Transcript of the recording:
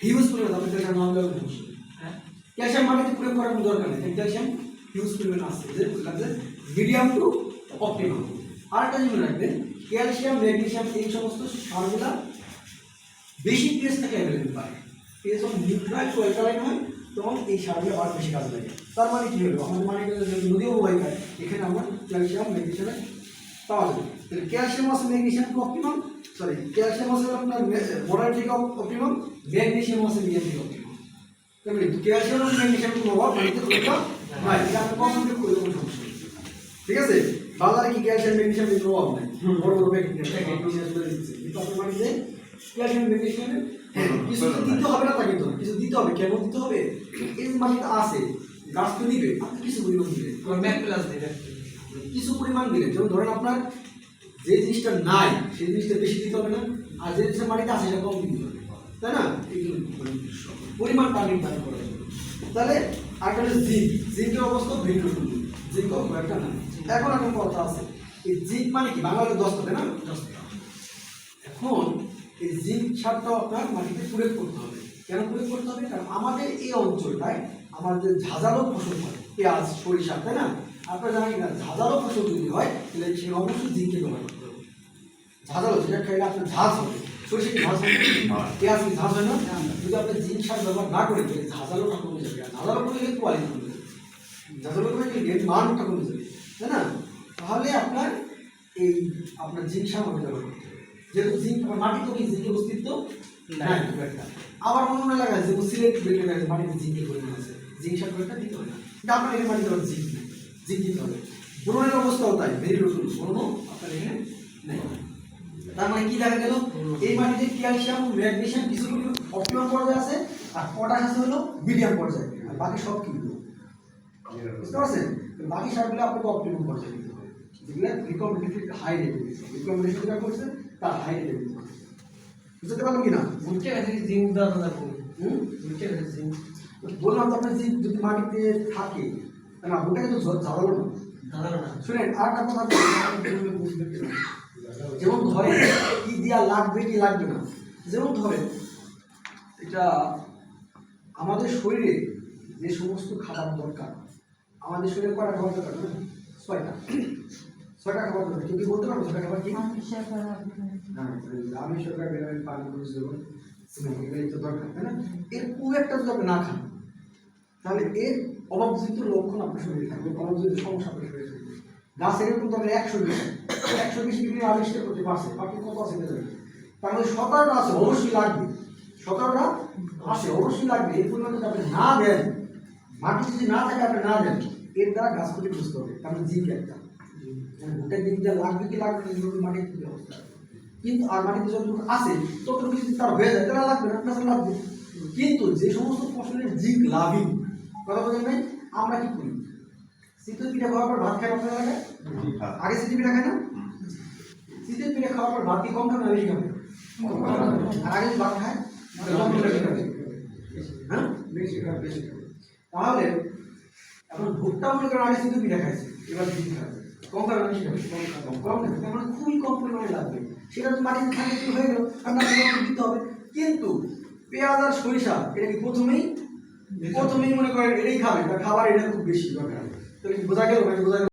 Huge পরিমাণ আপনি calcium না হলেও হ্যাঁ? ক্যালসিয়াম মাটিতে প্রয়োগ করার কোনো দরকার নেই। ক্যালসিয়াম হিউজ পরিমাণ লাগছে মিডিয়াম টু অপটিমাম আরেকটা জিনিস রাখবেন ক্যালসিয়াম ম্যাগনেসিয়াম এই সমস্ত সারগুলা বেশি পিএস থেকে অ্যাভেলেবেল পায়। পিএস যখন নিউট্রাল টু অ্যালকালাইন হয় তখন এই সারগুলো আবার বেশি কাজ লাগে। তার মানে কী হলো? আমাদের মানে কি হলো, যে নদী অববাহিকায় এখানে আমরা ক্যালসিয়াম ম্যাগনেসিয়াম তাহলে ক্যালসিয়াম আছে ম্যাগনেসিয়াম অপটিমাম সরি ক্যালসিয়াম আছে আপনার মোডার থেকে অপটিমাম ম্যাগনেসিয়াম আছে মিডিয়াম থেকে অপটিমাম তাহলে ক্যালসিয়াম এবং ম্যাগনেসিয়াম কোনো অভাব বাড়িতে কোনটা নাই এটা কমপ্লিট করে সমস্যা ঠিক আছে? বাজারে কি ক্যালসিয়াম ম্যাগনেসিয়াম এর অভাব নাই? বড় বড় প্যাকেট কিন্তু আপনার বাড়িতে ক্যালসিয়াম ম্যাগনেসিয়াম হ্যাঁ কিছু তো দিতে হবে না তা কিন্তু, কিছু দিতে হবে কেন দিতে হবে? এই মাটিতে আছে, গাছ তো নিবে, আপনি কিছু পরিমাণ দিবেন। ব্যাক প্লাস back কিছু পরিমাণ দিলেন যেমন ধরেন আপনার যে জিনিসটা নাই সেই জিনিসটা বেশি দিতে হবে না আর যে জিনিসটা মাটিতে আছে সেটা কম দিতে হবে তাই না? পরিমাণটা নির্ধারণ করা যাবে তাহলে আরেকটা হচ্ছে জিঙ্ক। জিঙ্কের অবস্থা ভিন্ন জিঙ্ক একটা না। এখন এখন কথা আছে এই জিঙ্ক মানে কি? বাংলাতে দশ তাই না? plus। এখন এই জিঙ্ক সারটাও আপনার মাটিতে প্রয়োগ করতে হবে। কেন প্রয়োগ করতে হবে? কারণ আমাদের এই অঞ্চলটায় আমাদের ঝাঁঝালো ফসল হয়। পেঁয়াজ সরিষা তাই না? আপনারা জানেন না ঝাঁঝালো ফসল যদি হয় তাহলে সে অবশ্যই জিঙ্কে ব্যবহার করতে হবে। ঝাঁঝালো যেটা খাইলে আপনার ঝাঁজ হবে সরিষা ঝাঁজ হবে পেঁয়াজ কি ঝাঁজ হয় না যদি আপনি জিঙ্ক সার ব্যবহার না করেন তাহলে ঝাঁঝালোটা কমে যাবে ঝাঁঝালো কমে গেলে কোয়ালিটি কমে যাবে। ঝাঁঝালো কমে গেলে মানটা কমে যাবে তাই না? তাহলে আপনার এই আপনার জিঙ্ক সার আমাদের ব্যবহার করতে হবে। যেহেতু জিঙ্ক মাটি তো কি জিঙ্কের অস্তিত্ব? নাই খুব একটা। আবার অন্য অন্য এলাকায় যেমন সিলেট গেছে মাটিতে জিঙ্কের পরিমাণ আছে। জিঙ্ক সার দিতে হবে না। কিন্তু আপনার এখানে মাটিতে জিঙ্ক জিঙ্ক দিতে হবে। ব্রণের অবস্থাও তাই ভেরি নতুন ব্রণ আপনার এখানে নেই। তার মানে কি দেখা গেল? এই মাটিতে ক্যালসিয়াম ম্যাগনেসিয়াম কিছু অপটিমাম পর্যায়ে আছে আর পটাশ আছে হলো মিডিয়াম পর্যায়ে। আর বাকি সব কি বুঝতে পারছেন? বাকি সারগুলো আপনাকে অপটিমাম পর্যায়ে দিতে হবে। যেগুলো রিকমেন্ডেড হাই রেটে রিকমেন্ডেশন যেটা করছে তার হাই রেটে দিতে হবে। বুঝতে পারলাম কি না বুঝতে গেছি জিঙ্ক দেওয়া হুম? বুঝতে গেছি জিঙ্ক। বললাম তো আপনার জিনিস যদি মাটিতে থাকে না ওটা কিন্তু ঝাড়ালো না। শুনেন আর একটা কথা। যেমন ধরেন কি দিয়া লাগবে কি লাগবে না। যেমন ধরেন এটা আমাদের শরীরে যে সমস্ত খাবার দরকার আমাদের শরীরে কয়টা খাবার দরকার? ছয়টা। ছয়টা খাবার দরকার। কি বলতে পারব ছয়টা খাবার কি? হ্যাঁ আমি সরকার বেরোবেন পানি পুরুষ দেবো। তো দরকার তাই না? এর খুব একটা যদি আপনি না খান তাহলে এর অভাবজনিত লক্ষণ আপনার শরীরে থাকবে, অভাবজনিত সমস্যা আপনার শরীরে থাকবে। গাছের এরকম একশো বিশ। একশো বিশ ডিগ্রি আবিষ্কার করতে পারছে, বাকি কত আছে তার মধ্যে সতেরোটা আছে, অবশ্যই লাগবে। সতেরোটা আসে অবশ্যই লাগবে। এর পরিমাণ যদি আপনি না দেন, মাটি যদি না থাকে, আপনি না দেন, এর দ্বারা গাছ ক্ষতি বুঝতে হবে। কারণ মানে জিঙ্ক একটা। মানে ভুট্টার দিক দিয়ে লাগবে কি লাগবে মাটির কি কিন্তু আর মাটিতে যতটুকু আছে, ততটুকু যদি তার হয়ে যায়, তাহলে লাগবে না লাগবে। কিন্তু যে সমস্ত ফসলের জিঙ্ক লাভই কথা নাই? আমরা কি করি? শীতের পিঠা খাওয়ার পর ভাত খাই আপনার লাগে আগে শীতের পিঠা খায় না? শীতের পিঠা খাওয়ার পর ভাত কি কম খাবে বেশি খাবে। আর আগে ভাত খায় কম খাবে। হ্যাঁ? বেশি খাবে বেশি খাবে। তাহলে এখন ভুট্টা মনে করেন আগে শীতের পিঠা খাইছে এবার বেশি খাবে। কম খাবে বেশি খাবে। কম খাবে। কম খাবে। তার খুবই কম পরিমাণে লাগবে। সেটা তো থাকে কি হয়ে গেল পরিমাণে দিতে হবে। কিন্তু পেঁয়াজ আর সরিষা এটা কি প্রথমেই প্রথমেই মনে করেন এটাই খাবে খাবার এটা খুব বেশি তাহলে বোঝা গেল বোঝা গেল?